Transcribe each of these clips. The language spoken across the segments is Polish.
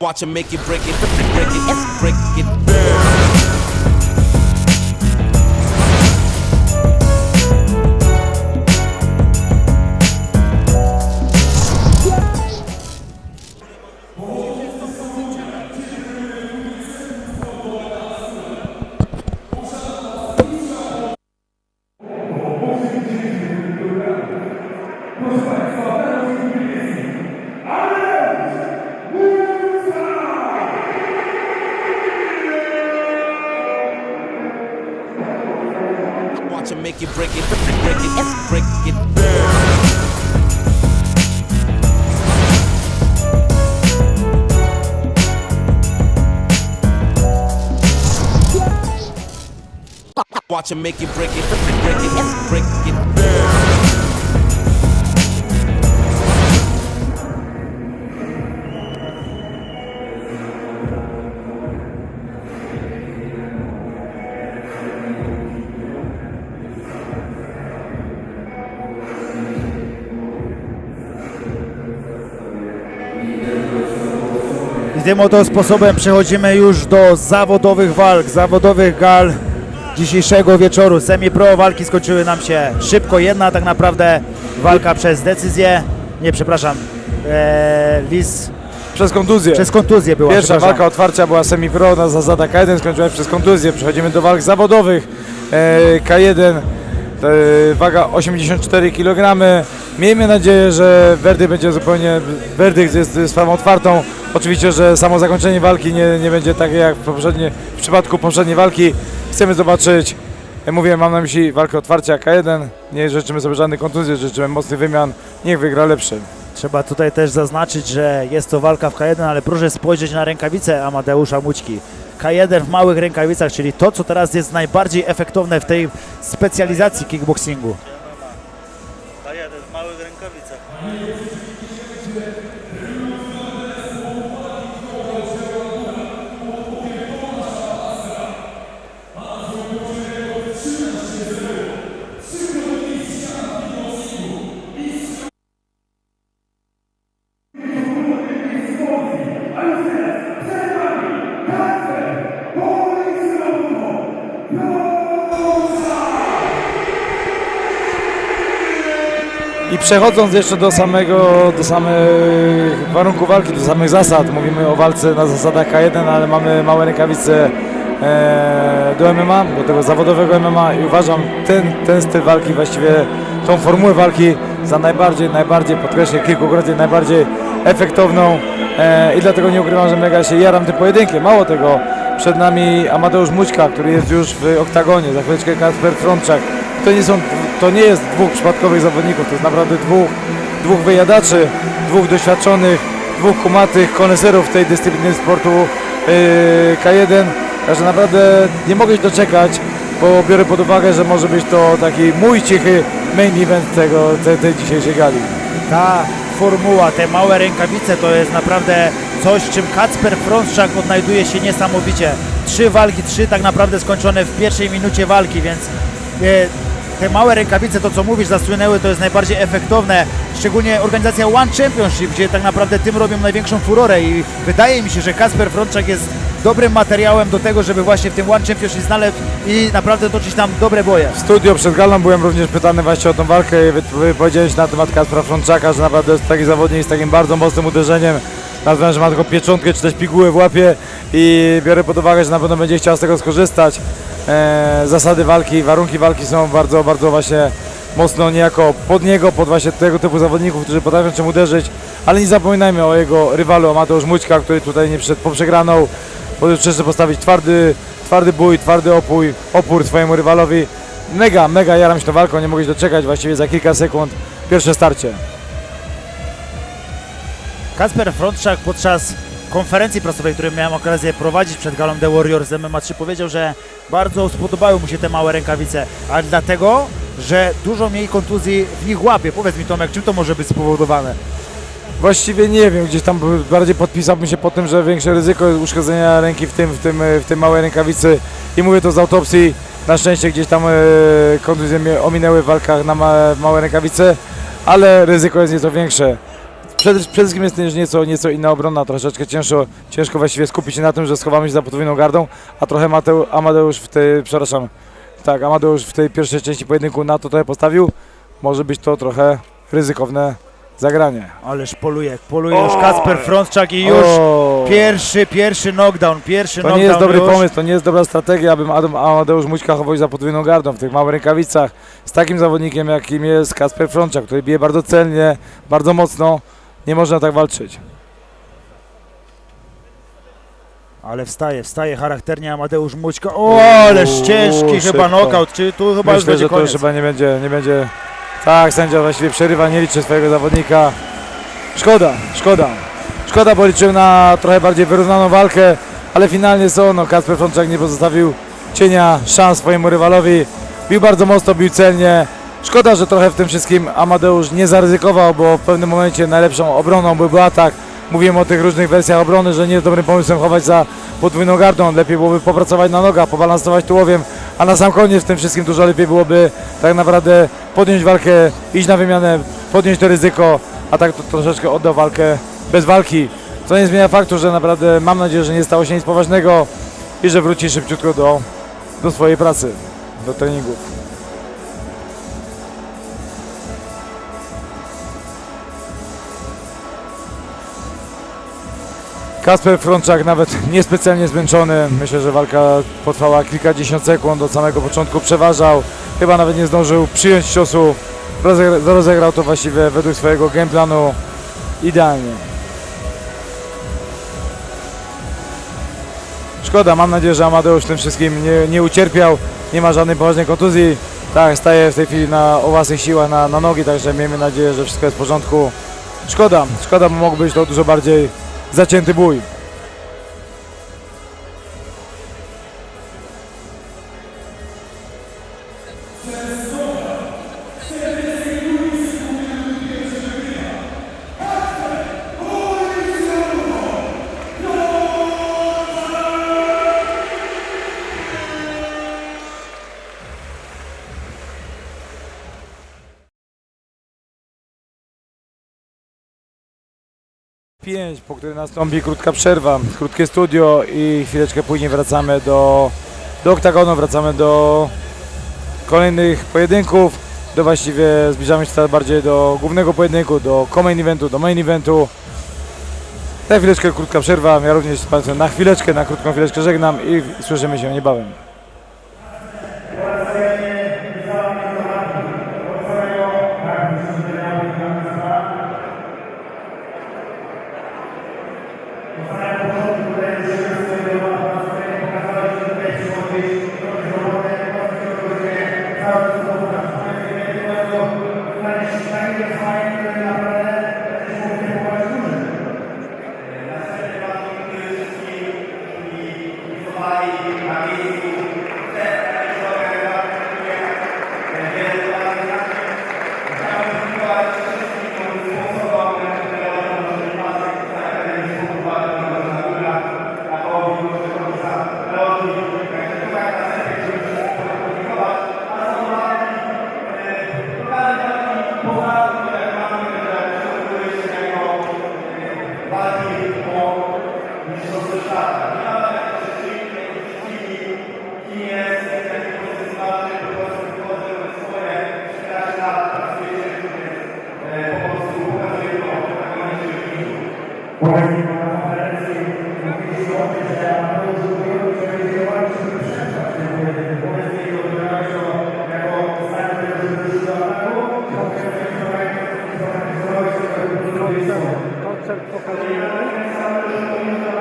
Watch him make it, break it, break it, break it, burn. Watch him make it, break it, break it, break it, tym oto sposobem przechodzimy już do zawodowych walk, zawodowych gal dzisiejszego wieczoru. Semi-pro walki skończyły nam się szybko. Jedna tak naprawdę walka przez decyzję, nie przepraszam, e, Lis Przez kontuzję. przez kontuzję była. Pierwsza przepraszam. walka otwarcia była semi-pro na zasadach K1, skończyła się przez kontuzję. Przechodzimy do walk zawodowych. E, K1, e, waga 84 kg. Miejmy nadzieję, że werdykt będzie zupełnie, werdykt jest sprawą otwartą. Oczywiście, że samo zakończenie walki nie, nie będzie takie jak w, poprzednie, w przypadku poprzedniej walki. Chcemy zobaczyć, ja mówię, mam na myśli walkę otwarcia K1. Nie życzymy sobie żadnych kontuzji, życzymy mocnych wymian. Niech wygra lepszy. Trzeba tutaj też zaznaczyć, że jest to walka w K1, ale proszę spojrzeć na rękawice Amadeusza Mućki. K1 w małych rękawicach, czyli to, co teraz jest najbardziej efektowne w tej specjalizacji kickboxingu. I przechodząc jeszcze do samego, do samych warunków walki, do samych zasad, mówimy o walce na zasadach K1, ale mamy małe rękawice e, do MMA, do tego zawodowego MMA i uważam ten, ten styl walki, właściwie tą formułę walki za najbardziej, najbardziej, podkreślę kilkukrotnie, najbardziej efektowną e, i dlatego nie ukrywam, że mega się jaram tym pojedynkiem. Mało tego, przed nami Amadeusz Mućka, który jest już w oktagonie, za chwileczkę Kasper Frączak. To nie, są, to nie jest dwóch przypadkowych zawodników, to jest naprawdę dwóch, dwóch wyjadaczy, dwóch doświadczonych, dwóch kumatych koneserów tej dyscypliny sportu yy, K1. Także naprawdę nie mogę się doczekać, bo biorę pod uwagę, że może być to taki mój cichy main event tego, tej, tej dzisiejszej gali. ta formuła, te małe rękawice to jest naprawdę coś, czym Kacper Frączak odnajduje się niesamowicie. Trzy walki, trzy tak naprawdę skończone w pierwszej minucie walki, więc e, te małe rękawice, to co mówisz, zasłynęły, to jest najbardziej efektowne. Szczególnie organizacja One Championship, gdzie tak naprawdę tym robią największą furorę i wydaje mi się, że Kacper Frączak jest dobrym materiałem do tego, żeby właśnie w tym One Championship znaleźć i naprawdę toczyć tam dobre boje. W studio przed galą byłem również pytany właśnie o tą walkę i wy- wypowiedziałeś na temat Kaspra Frączaka, że naprawdę jest taki zawodnik z takim bardzo mocnym uderzeniem. Nazwałem, że ma tylko pieczątkę czy też pigułę w łapie i biorę pod uwagę, że na pewno będzie chciał z tego skorzystać. E, zasady walki, warunki walki są bardzo, bardzo właśnie mocno niejako pod niego, pod właśnie tego typu zawodników, którzy potrafią czym uderzyć, ale nie zapominajmy o jego rywalu Amateusz Mućka, który tutaj nie przyszedł po przegraną, przyszedł postawić twardy, twardy bój, twardy opój, opór swojemu rywalowi. Mega, mega jaram się tą walką, nie mogę się doczekać, właściwie za kilka sekund pierwsze starcie. Kasper Frączak podczas konferencji prasowej, którą miałem okazję prowadzić przed galą The Warriors z MMA 3 powiedział, że bardzo spodobały mu się te małe rękawice, ale dlatego, że dużo mniej kontuzji w nich łapie. Powiedz mi Tomek, czym to może być spowodowane? Właściwie nie wiem, gdzieś tam bardziej podpisałbym się po tym, że większe ryzyko uszkodzenia ręki w tym, w tym, w tym małej rękawicy i mówię to z autopsji. Na szczęście gdzieś tam e, kontuzje mnie ominęły w walkach na ma, małe rękawice, ale ryzyko jest nieco większe. Przede, przede wszystkim jest też nieco, nieco inna obrona, troszeczkę ciężko, ciężko właściwie skupić się na tym, że schowamy się za podwójną gardą, a trochę Mateu, Amadeusz w tej, przepraszam, tak, Amadeusz w tej pierwszej części pojedynku na to trochę postawił, może być to trochę ryzykowne zagranie. Ależ poluje, poluje już Kacper Frączak i już O! pierwszy, pierwszy knockdown, pierwszy To knockdown nie jest dobry już. pomysł, to nie jest dobra strategia, aby Adam- Amadeusz Mućka chował się za podwójną gardą w tych małych rękawicach. Z takim zawodnikiem, jakim jest Kasper Frączak, który bije bardzo celnie, bardzo mocno, nie można tak walczyć. Ale wstaje, wstaje charakternie Amadeusz Mućka. O, ależ ciężki szybko. chyba knockout, czy tu chyba już Myślę, będzie że to już koniec. chyba nie będzie, nie będzie... Tak, sędzia właściwie przerywa, nie liczy swojego zawodnika. Szkoda, szkoda. Szkoda, bo liczył na trochę bardziej wyrównaną walkę, ale finalnie co, no Kasper Frączak nie pozostawił cienia szans swojemu rywalowi. Bił bardzo mocno, bił celnie. Szkoda, że trochę w tym wszystkim Amadeusz nie zaryzykował, bo w pewnym momencie najlepszą obroną byłby atak. Mówiłem o tych różnych wersjach obrony, że nie jest dobrym pomysłem chować za podwójną gardą. Lepiej byłoby popracować na nogach, pobalansować tułowiem, a na sam koniec w tym wszystkim dużo lepiej byłoby tak naprawdę podjąć walkę, iść na wymianę, podjąć to ryzyko, a tak to troszeczkę oddał walkę bez walki. Co nie zmienia faktu, że naprawdę mam nadzieję, że nie stało się nic poważnego i że wróci szybciutko do, do swojej pracy, do treningów. Kasper Frączak nawet niespecjalnie zmęczony. Myślę, że walka potrwała kilkadziesiąt sekund, od samego początku przeważał. Chyba nawet nie zdążył przyjąć ciosu. Rozegra- Rozegrał to właściwie według swojego gameplanu idealnie. Szkoda, mam nadzieję, że Amadeusz tym wszystkim nie, nie ucierpiał, nie ma żadnej poważnej kontuzji. Tak, staje w tej chwili na, o własnych siłach na, na nogi, także miejmy nadzieję, że wszystko jest w porządku. Szkoda, szkoda, bo mógł być to dużo bardziej zacięty bój. Pięć, po której nastąpi krótka przerwa, krótkie studio i chwileczkę później wracamy do, do oktagonu, wracamy do kolejnych pojedynków, do właściwie zbliżamy się coraz bardziej do głównego pojedynku, do co-main eventu, do main eventu. Za chwileczkę krótka przerwa, ja również z Państwem na chwileczkę, na krótką chwileczkę żegnam i słyszymy się niebawem. cel pokazujemy.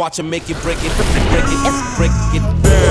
Watch him make it break it, break it, break it, burn.